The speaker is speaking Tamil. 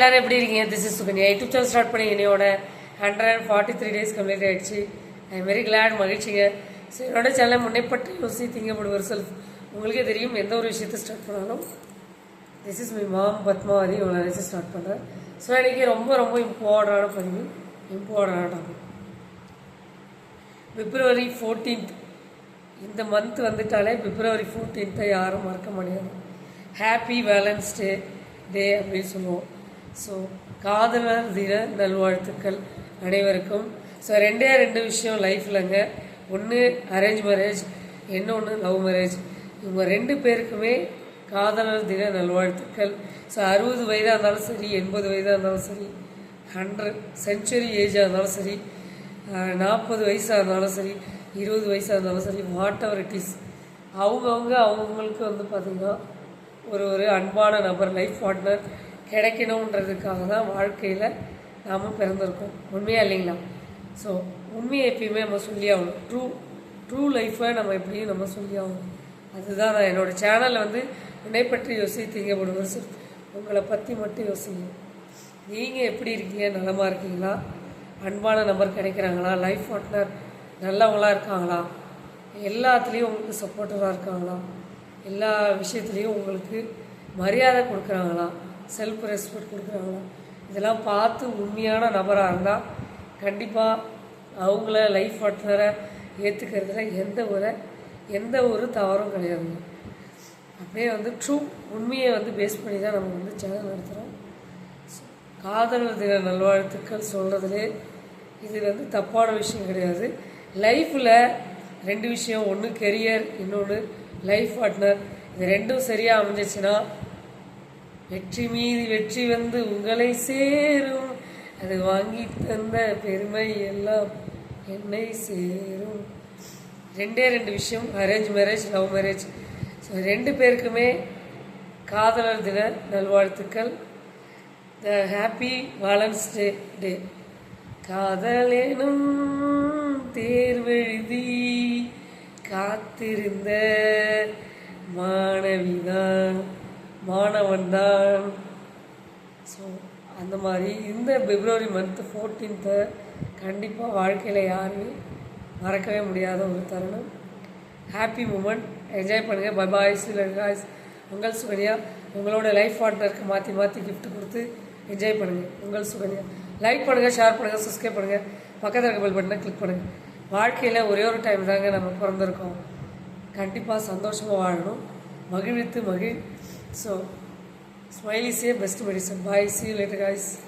எல்லாரும் எப்படி இருக்கீங்க? This is Sukanya YouTube channel start பண்ணி என்னையோட hundred and forty three days complete ஆகிடுச்சு ஐ எம் வெரி கிளாட் மகிழ்ச்சிங்க. ஸோ என்னோட சேனலை முன்னேற்பட்டு யோசி திங்கப்படுவர் செல்ஃப் உங்களுக்கே தெரியும் எந்த ஒரு விஷயத்தை ஸ்டார்ட் பண்ணாலும் this is my mom Padmavathi உங்களை நினச்சி ஸ்டார்ட் பண்ணுறேன் ஸோ எனக்கு ரொம்ப ரொம்ப இம்பார்ட்டண்டான பதிவு. இம்பார்ட்டண்டான டாபிக் பிப்ரவரி ஃபோர்டீன்த் இந்த மந்த் வந்துட்டாலே பிப்ரவரி ஃபோர்டீன்த்தை யாரும் மறக்க முடியாது. ஹாப்பி வேலன்ஸ் டே டே அப்படின்னு சொல்லுவோம். ஸோ காதலர் தின நல்வாழ்த்துக்கள் அனைவருக்கும். ஸோ ரெண்டே ரெண்டு விஷயம் லைஃப்லங்க ஒன்று அரேஞ்ச் மேரேஜ் இன்னொன்று லவ் மேரேஜ் இவங்க ரெண்டு பேருக்குமே காதலர் தின நல்வாழ்த்துக்கள். ஸோ அறுபது வயதாக இருந்தாலும் சரி எண்பது வயதாக இருந்தாலும் சரி ஹண்ட்ரட் செஞ்சுரி ஏஜாக இருந்தாலும் சரி நாற்பது வயசாக இருந்தாலும் சரி இருபது வயசாக இருந்தாலும் சரி வாட் எவர் இட் இஸ் அவங்கவுங்க அவங்கவுங்களுக்கு வந்து பார்த்திங்கன்னா ஒரு ஒரு அன்பான நபர் லைஃப் பார்ட்னர் கிடைக்கணுன்றதுக்காக தான் வாழ்க்கையில் நாம் பிறந்திருக்கோம். உண்மையாக இல்லைங்களா? ஸோ உண்மையை எப்பயுமே நம்ம சொல்லி ஆகணும் ட்ரூ ட்ரூ லைஃப்பை நம்ம எப்படியும் நம்ம சொல்லி ஆகணும் அதுதான் நான் என்னோடய சேனலில் வந்து என்னை பற்றி யோசி திங்கப்படுவது சார் உங்களை பற்றி மட்டும் யோசிங்க. நீங்கள் எப்படி இருக்கீங்க? நலமாக இருக்கீங்களா? அன்பான நம்பர் கிடைக்கிறாங்களா? லைஃப் பார்ட்னர் நல்லவங்களாக இருக்காங்களா? எல்லாத்துலேயும் உங்களுக்கு சப்போர்ட்டிவாக இருக்காங்களா? எல்லா விஷயத்துலேயும் உங்களுக்கு மரியாதை கொடுக்குறாங்களா? செல்ஃப் ரெஸ்பெக்ட் கொடுக்குறாங்களா? இதெல்லாம் பார்த்து உண்மையான நபராக இருந்தால் கண்டிப்பாக அவங்கள லைஃப் பார்ட்னரை ஏற்றுக்கிறதுல எந்த ஒரு எந்த ஒரு தவறும் கிடையாதுங்க அப்படியே வந்து ட்ரூ உண்மையை வந்து பேஸ் பண்ணி தான் நம்ம வந்து சேனல் நடத்துகிறோம் காதலர் தின நல்வாழ்த்துக்கள் சொல்கிறதுலே இது வந்து தப்பான விஷயம் கிடையாது. லைஃப்பில் ரெண்டு விஷயம் ஒன்று கெரியர் இன்னொன்று லைஃப் பார்ட்னர் இது ரெண்டும் சரியாக அமைஞ்சிச்சுன்னா வெற்றி மீது வெற்றி வந்து உங்களை சேரும். அது வாங்கி தந்த பெருமை எல்லாம் என்னை சேரும். ரெண்டே ரெண்டு விஷயம். Arrange marriage love marriage so ரெண்டு பேருக்குமே காதலர் தின நல்வாழ்த்துக்கள். த ஹாப்பி வாலன்ஸ் டே டே காதலேனும் தேர்வெழுதி காத்திருந்த மாணவிதான். மாணவன்தான் ஸோ அந்த மாதிரி இந்த பிப்ரவரி மந்த்து ஃபோர்டீன்த்தை கண்டிப்பாக வாழ்க்கையில் யாருமே மறக்கவே முடியாத ஒரு தருணம். ஹாப்பி மூமெண்ட் என்ஜாய் பண்ணுங்கள் பை பாய் சிலர் உங்கள் சுகன்யா உங்களோட லைஃப் பார்ட்னருக்கு மாற்றி மாற்றி கிஃப்ட் கொடுத்து என்ஜாய் பண்ணுங்கள் உங்கள் சுகன்யா. லைக் பண்ணுங்கள் ஷேர் பண்ணுங்கள் சப்ஸ்கிரைப் பண்ணுங்கள் பக்கத்தில் இருக்க பெல் பட்டனை கிளிக் பண்ணுங்கள் வாழ்க்கையில் ஒரே ஒரு டைம் தாங்க நம்ம பிறந்திருக்கோம். கண்டிப்பாக சந்தோஷமாக வாழணும். மகிழ்வித்து மகிழ். So, smiley say a best medicine. Bye. See you later, guys.